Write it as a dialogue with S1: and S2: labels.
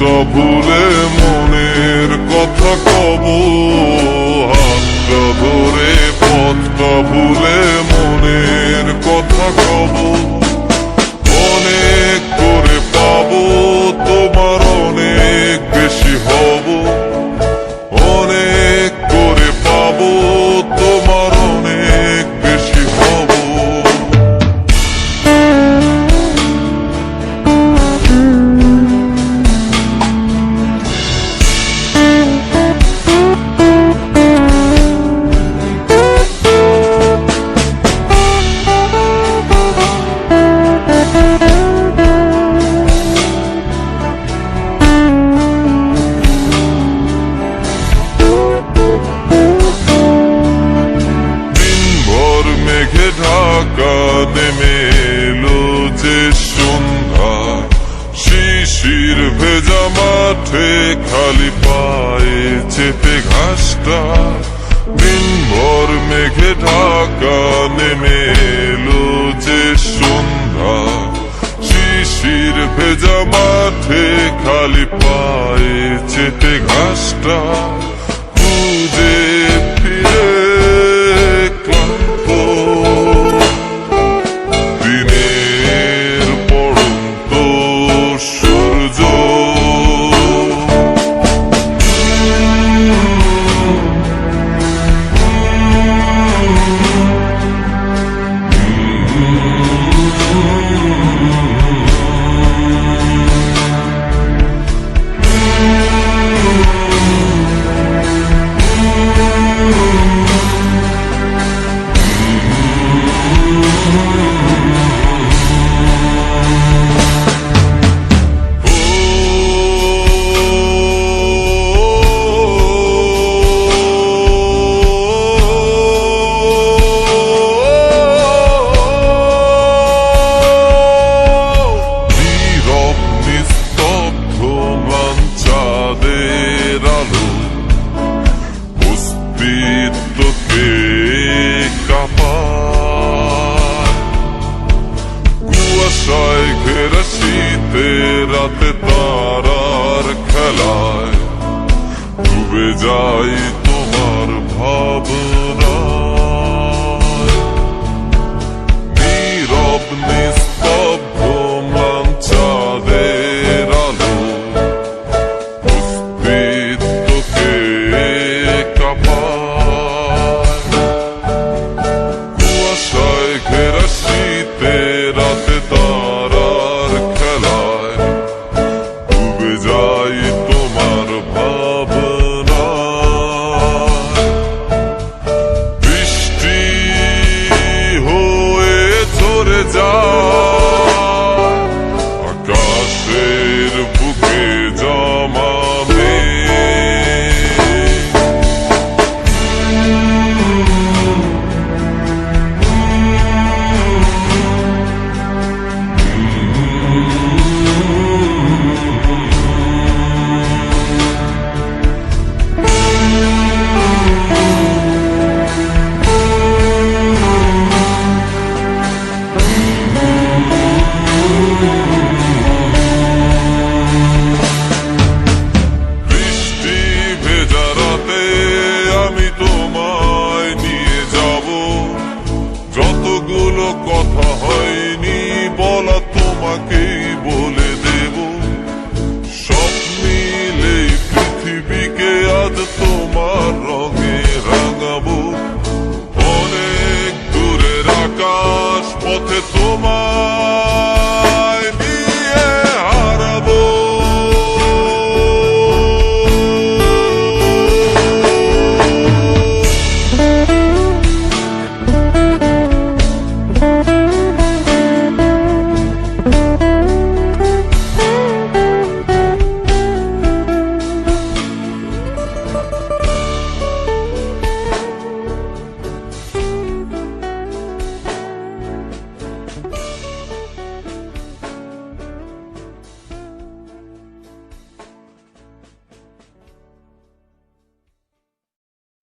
S1: হাতটা ভুলে মনের কথা কব হাতটা ধরে পথটা ভুলে মনের কথা কব। খালি চেপে ঘাসটা দিনভর মেঘে ঢাকা নেমে এলো যে সন্ধ্যা। শিশির ভেজা মাঠে খালি পায়ে চেপে ঘাসটা খুঁজে রাতে রাতে তারার খেলায় ডুবে যায় poate toma.